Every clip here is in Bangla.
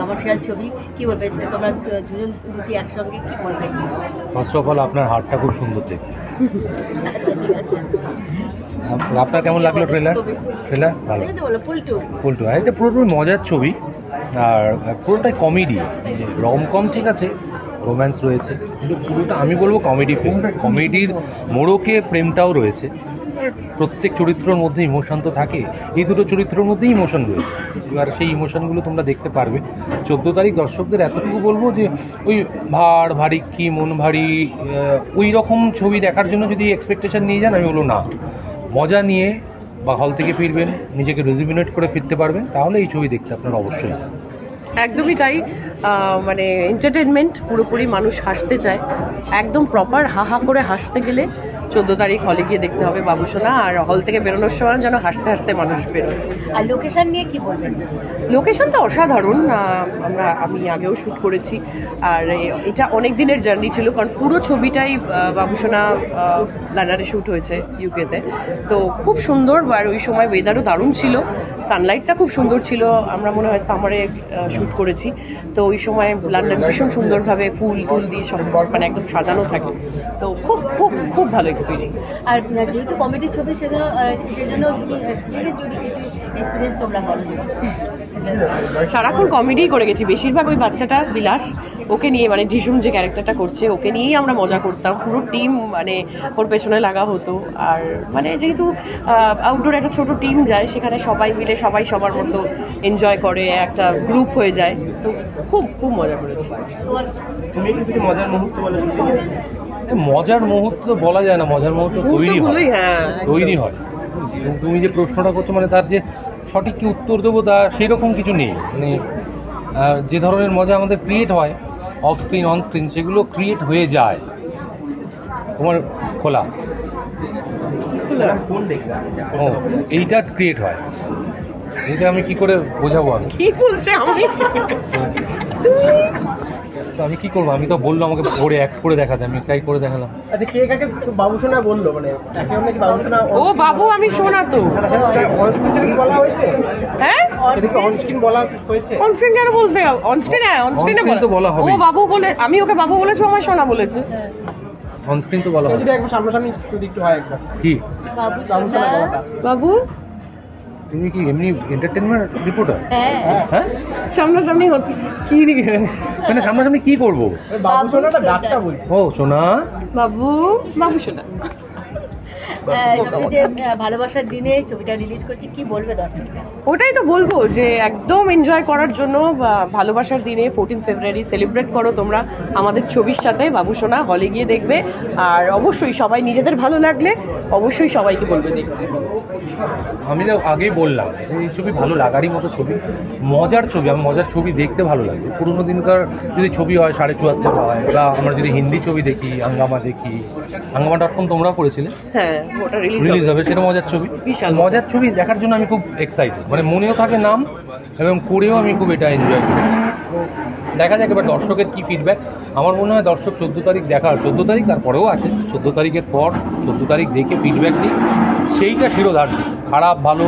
কমার্শিয়াল ছবি। কি বলবে? তোমরা দুজন দুটি একসঙ্গে কি বলবে? ফার্স্ট অফ অল আপনার হারটা খুব সুন্দর দেখতে। আচ্ছা আপনার কেমন লাগল ট্রেলার ট্রেলার ভালো। তো পুলটু এটা পুরোপুরি মজার ছবি। আর পুরোটাই কমেডি রমকম ঠিক আছে রোম্যান্স রয়েছে। কিন্তু পুরোটা আমি বলব কমেডি ফিল্ম কমেডির মোড়কে প্রেমটাও রয়েছে। আর প্রত্যেক চরিত্রের মধ্যে ইমোশন তো থাকে। এই দুটো চরিত্রের মধ্যেই ইমোশন রয়েছে। এবার সেই ইমোশনগুলো তোমরা দেখতে পারবে। চোদ্দ তারিখ দর্শকদের এতটুকু বলব যে, ওই ভার ভারী কি, মন ভারী ওই রকম ছবি দেখার জন্য যদি এক্সপেকটেশন নিয়ে যান, আমি বলব না। মজা নিয়ে বা হল থেকে ফিরবেন, নিজেকে রেজিমিনেট করে ফিরতে পারবেন, তাহলে এই ছবি দেখতে আপনার অবশ্যই একদমই তাই। মানে এন্টারটেনমেন্ট পুরোপুরি মানুষ হাসতে চায়। একদম প্রপার হা হা করে হাসতে গেলে চোদ্দ তারিখ হলে গিয়ে দেখতে হবে বাবুসোনা আর হল থেকে বেরোনোর সময় যেন হাসতে হাসতে মানুষ বেরোয়। আর লোকেশন নিয়ে কি বলবেন? লোকেশন তো অসাধারণ আমরা আমি আগেও শ্যুট করেছি আর এটা অনেক দিনের জার্নি ছিল কারণ পুরো ছবিটাই বাবুসোনা লানারে শ্যুট হয়েছে ইউকেতে তো। খুব সুন্দর আর ওই সময় ওয়েদারও দারুণ ছিল সানলাইটটা খুব সুন্দর ছিল আমরা মনে হয় সামারে শ্যুট করেছি। তো ওই সময় লন্ডন ভীষণ সুন্দরভাবে ফুল টুল দিয়ে সব মানে একদম সাজানো থাকে। তো খুব খুব খুব ভালো এক্সপিরিয়েন্স আর যেহেতু কমেডি ছবি সেজন্য সেজন্য তুমি শুটিংয়ের যদি কিছু এক্সপিরিয়েন্স তোমরা করো সারাক্ষণ কমেডি করে গেছি। বেশিরভাগ ওই বাচ্চাটা বিলাস ওকে নিয়ে মানে ঢিসুম যে ক্যারেক্টারটা করছে ওকে নিয়েই আমরা মজা করতাম। পুরো টিম মানে ওর পেছনে লাগা হতো। আর মানে যেহেতু আউটডোর একটা ছোট টিম যায় সেখানে সবাই মিলে সবাই সবার মতো এনজয় করে একটা গ্রুপ হয়ে যায়। তো খুব খুব মজা করেছি। তোমার তুমি কিছু মজার মুহূর্ত বলে এ মজার মুহূর্ত তো বলা যায় না মজার মুহূর্ত তৈরি হয়। হ্যাঁ তৈরি হয়। তুমি যে প্রশ্নটা করছ মানে তার যে সঠিক কি উত্তর দেবো তা সেরকম কিছু নেই। মানে যে ধরনের মজা আমাদের ক্রিয়েট হয় অফ স্ক্রিন অন স্ক্রিন সেগুলো ক্রিয়েট হয়ে যায়। তোমার খোলা। ও এইটা ক্রিয়েট হয়। এটা আমি কি করে বোঝাবো আমি? কি বলছে আমি? আমি কি করব? আমি তো বলল আমাকে পড়ে অ্যাক্ট করে দেখাতে আমি তাই করে দেখালাম। আচ্ছা কে কাকে বাবুসোনা বলল? মানে একে কি বাবুসোনা ও বাবু আমি শোনা তো। অনস্ক্রিন বলা হয়েছে? হ্যাঁ? অনস্ক্রিন বলা হয়েছে? অনস্ক্রিন কেন বলতে অনস্ক্রিন হ্যাঁ অনস্ক্রিনে On-screen ও বাবু বলে আমি ওকে বাবু বলেছি আমার সোনা বলেছে। অন স্ক্রিন তো বলা হবে। যদি একবার সামনাসামনি যদি একটু হয় একবার। কি? বাবু বাবু? তুমি কি এমনি এন্টারটেনমেন্ট রিপোর্টার হ্যাঁ। হ্যাঁ? সামনাসামনি হচ্ছে। কি মানে সামনাসামনি কি করব? বাবুসোনাটা ডাকটা বলছি। ও সোনা বাবু বাবু সোনা ভালোবাসার দিনে ছবিটা রিলিজ করছি কি বলবে দর্শকরা? ওটাই তো বলব যে একদম এনজয় করার জন্য ভালোবাসার দিনে ফোরটিন ফেব্রুয়ারি সেলিব্রেট করো তোমরা আমাদের ছবির সাথে। বাবু সোনা হলে গিয়ে দেখবে। আর অবশ্যই সবাই নিজেদের ভালো লাগলে অবশ্যই সবাইকে বলবে দেখতে। আমি তো আগেই বললাম এই ছবি ভালো লাগারই মতো ছবি। মজার ছবি আমি মজার ছবি দেখতে ভালো লাগে। পুরোনো দিনকার যদি ছবি হয় সাড়ে চুয়াত্তর হয় বা আমরা যদি হিন্দি ছবি দেখি হাঙ্গামা দেখি হাঙ্গামা ডট কম তোমরা করেছিলে। হ্যাঁ ওটা রিলিজ হবে। সেটা মজার ছবি। বিশাল। মজার ছবি দেখার জন্য আমি খুব এক্সাইটেড মানে মনেও থাকে নাম এবং করেও আমি খুব এটা এনজয় করেছি। দেখা যাক এবার দর্শকের কি ফিডব্যাক আমার মনে হয় দর্শক চোদ্দ তারিখ দেখার চোদ্দ তারিখ তারপরেও আছে চোদ্দ তারিখের পর চোদ্দ তারিখ দেখে ফিডব্যাক দিই সেইটা শিরোধার্য। খারাপ ভালো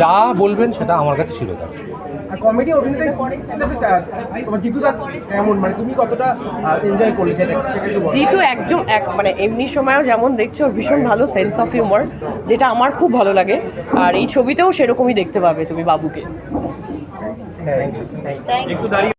যা বলবেন সেটা আমার কাছে শিরোধার্য। আর কমেডি অভিনেতা হিসেবে স্যার, তোমার জিতুদা কেমন? মানে তুমি কতটা এনজয় করলে সেটা সেটা যেহেতু একজন এক মানে এমনি সময়ও যেমন দেখছ ওর ভীষণ ভালো সেন্স অফ হিউমার যেটা আমার খুব ভালো লাগে। আর এই ছবিতেও সেরকমই দেখতে পাবে তুমি বাবুকে।